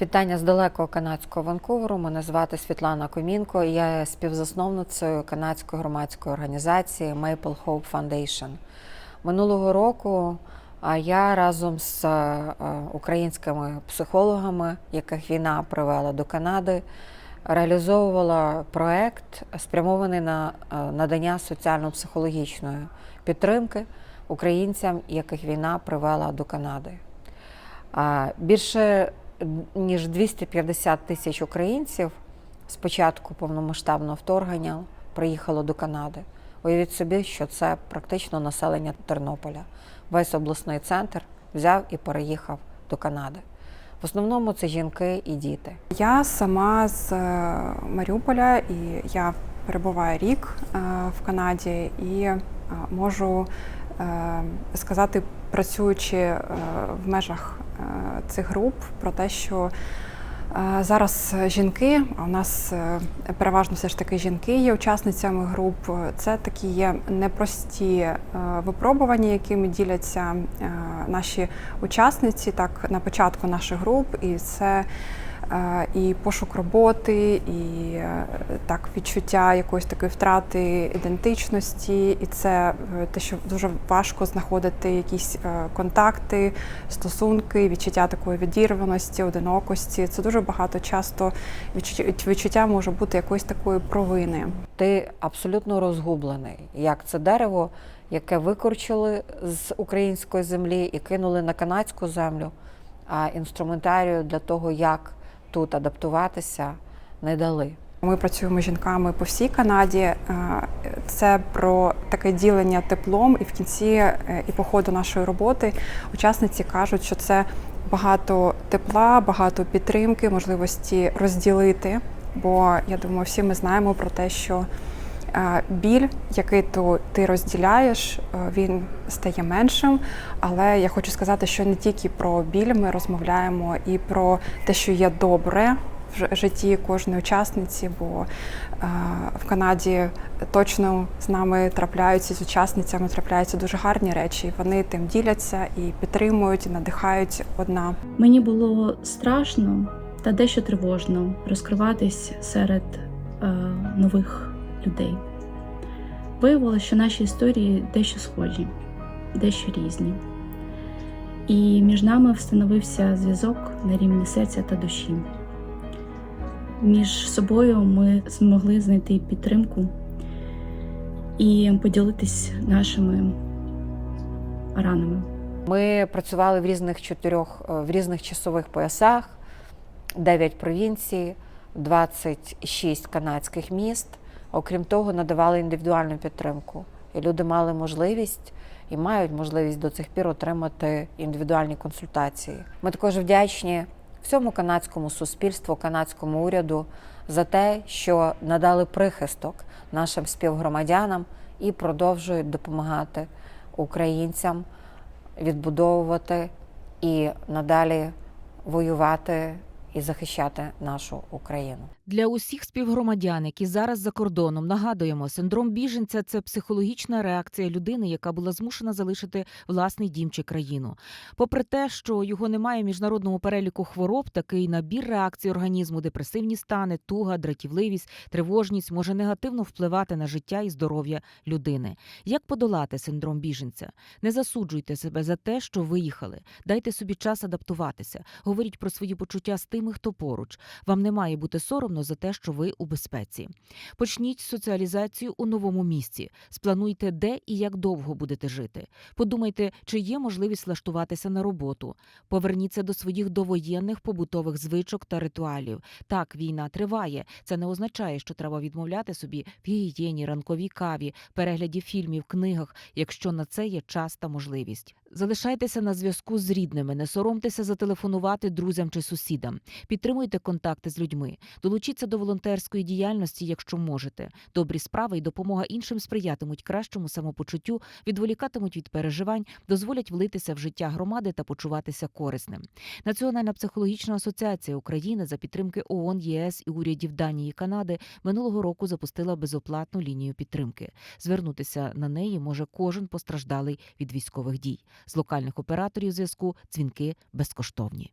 Вітання з далекого канадського Ванкуверу. Мене звати Світлана Комінко. Я є співзасновницею канадської громадської організації Maple Hope Foundation. Минулого року я разом з е, українськими психологами, яких війна привела до Канади, реалізовувала проект, спрямований на е, надання соціально-психологічної підтримки українцям, яких війна привела до Канади. Більше ніж 250 тисяч українців з початку повномасштабного вторгнення приїхало до Канади. Уявіть собі, що це практично населення Тернополя. Весь обласний центр взяв і переїхав до Канади. В основному це жінки і діти. Я сама з е, Маріуполя і я перебуваю рік е, в Канаді і е, можу сказати, працюючи в межах цих груп, про те, що е, зараз жінки, а у нас е, переважно все ж таки жінки є учасницями груп. Це такі є непрості е, випробування, якими діляться е, наші учасниці так на початку наших груп, і це е, і пошук роботи, і е, так відчуття якоїсь такої втрати ідентичності, і це е, те, що дуже важко знаходити якісь е, контакти, стосунки, відчуття такої відірваності, одинокості. Це дуже багато часто відчуття, відчуття може бути якоїсь такої провини. Ти абсолютно розгублений, як це дерево, яке викорчили з української землі і кинули на канадську землю, а інструментарію для того, як тут адаптуватися, не дали. Ми працюємо з жінками по всій Канаді. Е, Це про таке ділення теплом, і в кінці е, і по ходу нашої роботи учасниці кажуть, що це багато тепла, багато підтримки, можливості розділити. Бо я думаю, всі ми знаємо про те, що біль, який ти розділяєш, е, він стає меншим. Але я хочу сказати, що не тільки про біль ми розмовляємо і про те, що є добре в житті кожної учасниці, бо е, в Канаді точно з нами трапляються з учасницями, трапляються дуже гарні речі. Вони тим діляться і підтримують, і надихають одна. Мені було страшно та дещо тривожно розкриватись серед е, нових людей. Виявилося, що наші історії дещо схожі, дещо різні. І між нами встановився зв'язок на рівні серця та душі. Між собою ми змогли знайти підтримку і поділитись нашими ранами. Ми працювали в різних чотирьох е, в різних часових поясах, 9 провінцій, 26 канадських міст. Окрім того, надавали індивідуальну підтримку. І люди мали можливість і мають можливість до цих пір отримати індивідуальні консультації. Ми також вдячні всьому канадському суспільству, канадському уряду за те, що надали прихисток нашим співгромадянам і продовжують допомагати українцям відбудовувати і надалі воювати і захищати нашу Україну. Для усіх співгромадян, які зараз за кордоном, нагадуємо, синдром біженця це психологічна реакція людини, яка була змушена залишити власний дім чи країну. Попри те, що його немає в міжнародному переліку хвороб, такий набір реакцій організму, депресивні стани, туга, дратівливість, тривожність може негативно впливати на життя і здоров'я людини. Як подолати синдром біженця? Не засуджуйте себе за те, що виїхали. Дайте собі час адаптуватися. Говоріть про свої почуття з тими, хто поруч. Вам не має бути соромно за те, що ви у безпеці. Почніть соціалізацію у новому місці. Сплануйте, де і як довго будете жити. Подумайте, чи є можливість влаштуватися на роботу. Поверніться до своїх довоєнних побутових звичок та ритуалів. Так, війна триває. Це не означає, що треба відмовляти собі в гігієні, ранковій каві, перегляді фільмів, книгах, якщо на це є час та можливість. Залишайтеся на зв'язку з рідними, не соромтеся зателефонувати друзям чи сусідам. Підтримуйте контакти з людьми. Долучіться до волонтерської діяльності, якщо можете. Добрі справи і допомога іншим сприятимуть кращому самопочуттю, відволікатимуть від переживань, дозволять влитися в життя громади та почуватися корисним. Національна психологічна асоціація України за підтримки ООН, ЄС і урядів Данії Канади минулого року запустила безоплатну лінію підтримки. Звернутися на неї може кожен постраждалий від військових дій. З локальних операторів зв'язку дзвінки безкоштовні.